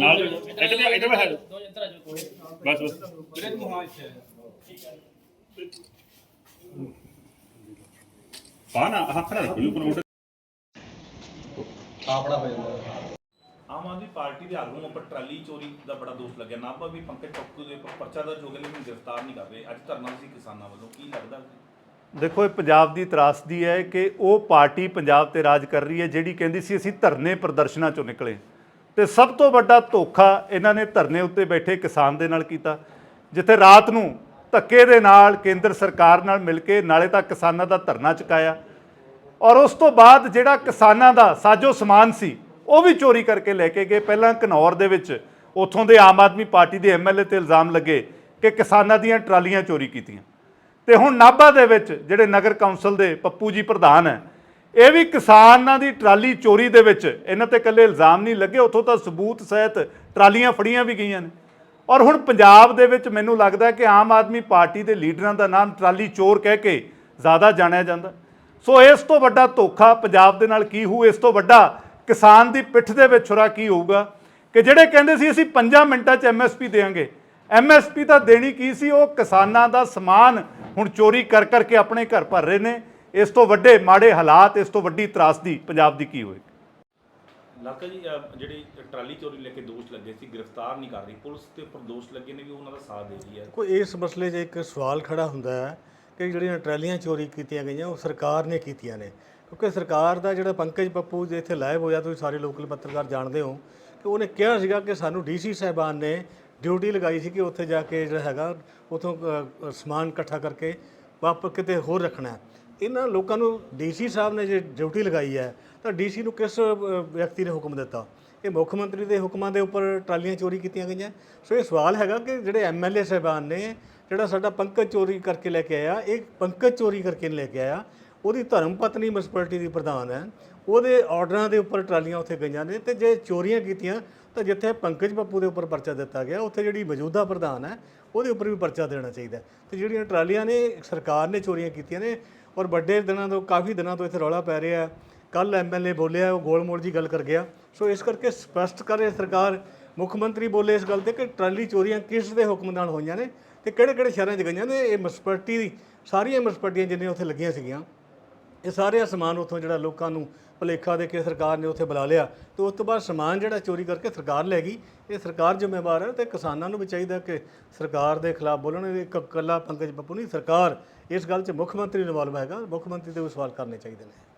ਨਾਲ ਇੱਧਰ ਇੱਧਰ ਬੈਠ ਬਸ ਬਸ। ਪਾਣਾ ਹੱਥ ਨਾਲ ਰੱਖੋ ਪ੍ਰਮੋਟ ਆਮ ਆਦਮੀ ਪਾਰਟੀ ਦੇ ਆਗੂਆਂ ਉੱਪਰ ਟਰਾਲੀ ਚੋਰੀ ਦਾ ਬੜਾ ਦੋਸ਼ ਲੱਗਿਆ। ਨਾਭਾ ਵੀ ਪੰਕਜ ਟੱਕੂ ਦੇ ਉੱਪਰ ਪਰਚਾ ਦਰਜ ਹੋ ਗਿਆ ਲੇਕਿਨ ਗ੍ਰਿਫਤਾਰ ਨਹੀਂ ਕਰ ਰਹੇ। ਅੱਜ ਧਰਨਾ ਸੀ ਕਿਸਾਨਾਂ ਵੱਲੋਂ ਕੀ ਲੱਗਦਾ? ਦੇਖੋ ਇਹ ਪੰਜਾਬ ਦੀ ਤਰਾਸਦੀ ਹੈ ਕਿ ਉਹ ਪਾਰਟੀ ਪੰਜਾਬ ਤੇ ਰਾਜ ਕਰ ਰਹੀ ਹੈ ਜਿਹੜੀ ਕਹਿੰਦੀ ਸੀ ਅਸੀਂ ਧਰਨੇ ਪ੍ਰਦਰਸ਼ਨਾਂ ਚੋਂ ਨਿਕਲੇ। ਤੇ ਸਭ ਤੋਂ ਵੱਡਾ ਧੋਖਾ ਇਹਨਾਂ ਨੇ ਧਰਨੇ ਉੱਤੇ ਬੈਠੇ ਕਿਸਾਨ ਦੇ ਨਾਲ ਕੀਤਾ, ਜਿੱਥੇ ਰਾਤ ਨੂੰ ਧੱਕੇ ਦੇ ਨਾਲ ਕੇਂਦਰ ਸਰਕਾਰ ਨਾਲ ਮਿਲ ਕੇ ਨਾਲੇ ਤਾਂ ਕਿਸਾਨਾਂ ਦਾ ਧਰਨਾ ਚੁਕਾਇਆ। ਔਰ ਉਸ ਤੋਂ ਬਾਅਦ ਜਿਹੜਾ ਕਿਸਾਨਾਂ ਦਾ ਸਾਜੋ ਸਮਾਨ ਸੀ, ਉਹ ਵੀ ਚੋਰੀ ਕਰਕੇ ਲੈ ਕੇ ਗਏ। ਪਹਿਲਾਂ ਘਨੌਰ ਦੇ ਵਿੱਚ ਉੱਥੋਂ ਦੇ ਆਮ ਆਦਮੀ ਪਾਰਟੀ ਦੇ ਐਮਐਲਏ ਤੇ ਇਲਜ਼ਾਮ ਲੱਗੇ ਕਿ ਕਿਸਾਨਾਂ ਦੀਆਂ ਟਰਾਲੀਆਂ ਚੋਰੀ ਕੀਤੀਆਂ। ਤੇ ਹੁਣ ਨਾਭਾ ਦੇ ਵਿੱਚ ਜਿਹੜੇ ਨਗਰ ਕੌਂਸਲ ਦੇ ਪੱਪੂ ਜੀ ਪ੍ਰਧਾਨ ਹੈ ਇਹ ਵੀ ਕਿਸਾਨਾਂ ਦੀ ਟਰਾਲੀ ਚੋਰੀ ਦੇ ਵਿੱਚ। ਇਹਨਾਂ ਤੇ ਇਕੱਲੇ ਇਲਜ਼ਾਮ ਨਹੀਂ ਲੱਗੇ, ਉੱਥੋਂ ਤਾਂ ਸਬੂਤ ਸਹਿਤ ਟਰਾਲੀਆਂ ਫੜੀਆਂ ਵੀ ਗਈਆਂ ਨੇ। ਔਰ ਹੁਣ ਪੰਜਾਬ ਦੇ ਵਿੱਚ ਮੈਨੂੰ ਲੱਗਦਾ ਕਿ ਆਮ ਆਦਮੀ ਪਾਰਟੀ ਦੇ ਲੀਡਰਾਂ ਦਾ ਨਾਮ ਟਰਾਲੀ ਚੋਰ ਕਹਿ ਕੇ ਜ਼ਿਆਦਾ ਜਾਣਿਆ ਜਾਂਦਾ। ਸੋ ਇਸ ਤੋਂ ਵੱਡਾ ਧੋਖਾ ਪੰਜਾਬ ਦੇ ਨਾਲ ਕੀ ਹੋਊ? ਇਸ ਤੋਂ ਵੱਡਾ ਕਿਸਾਨ ਦੀ ਪਿੱਠ ਦੇ ਵਿੱਚ ਛੁਰਾ ਕੀ ਹੋਊਗਾ? ਕਿ ਜਿਹੜੇ ਕਹਿੰਦੇ ਸੀ ਅਸੀਂ 5 ਮਿੰਟਾਂ 'ਚ ਐਮਐਸਪੀ ਦੇਵਾਂਗੇ। ਐਮਐਸਪੀ ਤਾਂ ਦੇਣੀ ਕੀ ਸੀ? ਉਹ ਕਿਸਾਨਾਂ ਦਾ ਸਮਾਨ ਹੁਣ ਚੋਰੀ ਕਰ ਕਰਕੇ ਆਪਣੇ ਘਰ ਭਰ ਰਹੇ ਨੇ। ਇਸ ਤੋਂ ਵੱਡੇ ਮਾੜੇ ਹਾਲਾਤ ਇਸ ਤੋਂ ਵੱਡੀ ਤਰਾਸਦੀ ਪੰਜਾਬ ਦੀ ਕੀ ਹੋਏਗੀ? ਲਾਕਾ ਜੀ ਅਹ, ਜਿਹੜੀ ਟਰਾਲੀ ਚੋਰੀ ਲੈ ਕੇ ਦੋਸ਼ ਲੱਗੇ ਸੀ ਗ੍ਰਿਫਤਾਰ ਨਹੀਂ ਕਰ ਰਹੀ ਪੁਲਿਸ ਦੇ ਉੱਪਰ ਦੋਸ਼ ਲੱਗੇ ਨੇ ਵੀ ਉਹਨਾਂ ਦਾ ਸਾਥ ਦੇ ਰਹੀ ਹੈ। ਕੋਈ ਇਸ ਮਸਲੇ 'ਚ ਇੱਕ ਸਵਾਲ ਖੜਾ ਹੁੰਦਾ ਹੈ ਕਿ ਜਿਹੜੀਆਂ ਟਰਾਲੀਆਂ ਚੋਰੀ ਕੀਤੀਆਂ ਗਈਆਂ ਉਹ ਸਰਕਾਰ ਨੇ ਕੀਤੀਆਂ ਨੇ। ਕਿਉਂਕਿ ਸਰਕਾਰ ਦਾ ਜਿਹੜਾ ਪੰਕਜ ਪੱਪੂ ਜੇ ਇੱਥੇ ਲਾਈਵ ਹੋਇਆ ਤੁਸੀਂ ਸਾਰੇ ਲੋਕਲ ਪੱਤਰਕਾਰ ਜਾਣਦੇ ਹੋ ਕਿ ਉਹਨੇ ਕਿਹਾ ਸੀਗਾ ਕਿ ਸਾਨੂੰ ਡੀਸੀ ਸਾਹਿਬਾਨ ਨੇ ਡਿਊਟੀ ਲਗਾਈ ਸੀ ਕਿ ਉੱਥੇ ਜਾ ਕੇ ਜਿਹੜਾ ਹੈਗਾ ਉਥੋਂ ਸਮਾਨ ਇਕੱਠਾ ਕਰਕੇ ਵਾਪਸ ਕਿਤੇ ਹੋਰ ਰੱਖਣਾ ਹੈ। ਇਹਨਾਂ ਲੋਕਾਂ ਨੂੰ ਡੀਸੀ ਸਾਹਿਬ ਨੇ ਜੇ ਡਿਊਟੀ ਲਗਾਈ ਹੈ, ਤਾਂ ਡੀਸੀ ਨੂੰ ਕਿਸ ਵਿਅਕਤੀ ਨੇ ਹੁਕਮ ਦਿੱਤਾ? ਇਹ ਮੁੱਖ ਮੰਤਰੀ ਦੇ ਹੁਕਮਾਂ ਦੇ ਉੱਪਰ ਟਰਾਲੀਆਂ ਚੋਰੀ ਕੀਤੀਆਂ ਗਈਆਂ। ਸੋ ਇਹ ਸਵਾਲ ਹੈਗਾ ਕਿ ਜਿਹੜੇ ਐਮਐਲਏ ਸਾਹਿਬਾਨ ਨੇ, ਜਿਹੜਾ ਸਾਡਾ ਪੰਕਜ ਚੋਰੀ ਕਰਕੇ ਲੈ ਕੇ ਆਇਆ, ਇਹ ਪੰਕਜ ਚੋਰੀ ਕਰਕੇ ਲੈ ਕੇ ਆਇਆ, ਉਹਦੀ ਧਰਮ ਪਤਨੀ ਮਿਊਨਿਸਪੈਲਿਟੀ ਦੀ ਪ੍ਰਧਾਨ ਹੈ। ਉਹਦੇ ਆਰਡਰਾਂ ਦੇ ਉੱਪਰ ਟਰਾਲੀਆਂ ਉੱਥੇ ਗਈਆਂ ਨੇ ਤੇ ਜੇ ਚੋਰੀਆਂ ਕੀਤੀਆਂ, ਤਾਂ ਜਿੱਥੇ ਪੰਕਜ ਪੱਪੂ ਦੇ ਉੱਪਰ ਪਰਚਾ ਦਿੱਤਾ ਗਿਆ, ਉੱਥੇ ਜਿਹੜੀ ਮੌਜੂਦਾ ਪ੍ਰਧਾਨ ਹੈ, ਉਹਦੇ ਉੱਪਰ ਵੀ ਪਰਚਾ ਦੇਣਾ ਚਾਹੀਦਾ ਹੈ। ਤੇ ਜਿਹੜੀਆਂ ਟਰਾਲੀਆਂ ਨੇ, ਸਰਕਾਰ ਨੇ ਚੋਰੀਆਂ ਕੀਤੀਆਂ ਨੇ ਔਰ ਵੱਡੇ ਦਿਨਾਂ ਤੋਂ, ਕਾਫੀ ਦਿਨਾਂ ਤੋਂ ਇੱਥੇ ਰੌਲਾ ਪੈ ਰਿਹਾ ਕੱਲ ਐਮਐਲਏ ਬੋਲਿਆ, ਉਹ ਗੋਲਮੋਲ ਜੀ ਗੱਲ ਕਰ ਗਿਆ। ਸੋ ਇਸ ਕਰਕੇ ਸਪਸ਼ਟ ਕਰੇ ਸਰਕਾਰ, ਮੁੱਖ ਮੰਤਰੀ ਬੋਲੇ ਇਸ ਗੱਲ ਤੇ ਕਿ ਟਰਾਲੀ ਚੋਰੀਆਂ ਕਿਸ ਦੇ ਹੁਕਮ ਨਾਲ ਹੋਈਆਂ ਨੇ ਤੇ ਕਿਹੜੇ ਕਿਹੜੇ ਸ਼ਹਿਰਾਂ 'ਚ ਗਈਆਂ ਨੇ, ਇਹ ਮਿਊਨਿਸਪੈਲਿਟੀ ਸਾਰੀਆਂ ਮਿਊਨਿਸਪੈਲਿਟੀਆਂ ਜਿੰਨੀਆਂ ਉੱਥੇ ਲੱਗੀਆਂ ਸੀਗੀਆਂ। ਇਹ ਸਾਰੇ ਸਮਾਨ ਉੱਥੋਂ ਜਿਹੜਾ ਲੋਕਾਂ ਨੂੰ ਭੁਲੇਖਾ ਦੇ ਕੇ ਸਰਕਾਰ ਨੇ ਉੱਥੇ ਬੁਲਾ ਲਿਆ। ਤੇ ਉਸ ਤੋਂ ਬਾਅਦ ਸਮਾਨ ਜਿਹੜਾ ਚੋਰੀ ਕਰਕੇ ਸਰਕਾਰ ਲੈ ਗਈ। ਇਹ ਸਰਕਾਰ ਜ਼ਿੰਮੇਵਾਰ ਹੈ ਤੇ ਕਿਸਾਨਾਂ ਨੂੰ ਵੀ ਚਾਹੀਦਾ ਕਿ ਸਰਕਾਰ ਦੇ ਖਿਲਾਫ ਬੋਲਣ। ਇਹ ਇੱਕ ਇਕੱਲਾ ਪੰਕਜ ਪੱਪੂ ਨਹੀਂ, ਸਰਕਾਰ ਇਸ ਗੱਲ 'ਚ ਮੁੱਖ ਮੰਤਰੀ ਇਨਵੋਲਵ ਹੈਗਾ। ਮੁੱਖ ਮੰਤਰੀ ਦੇ ਵੀ ਸਵਾਲ ਕਰਨੇ ਚਾਹੀਦੇ ਨੇ।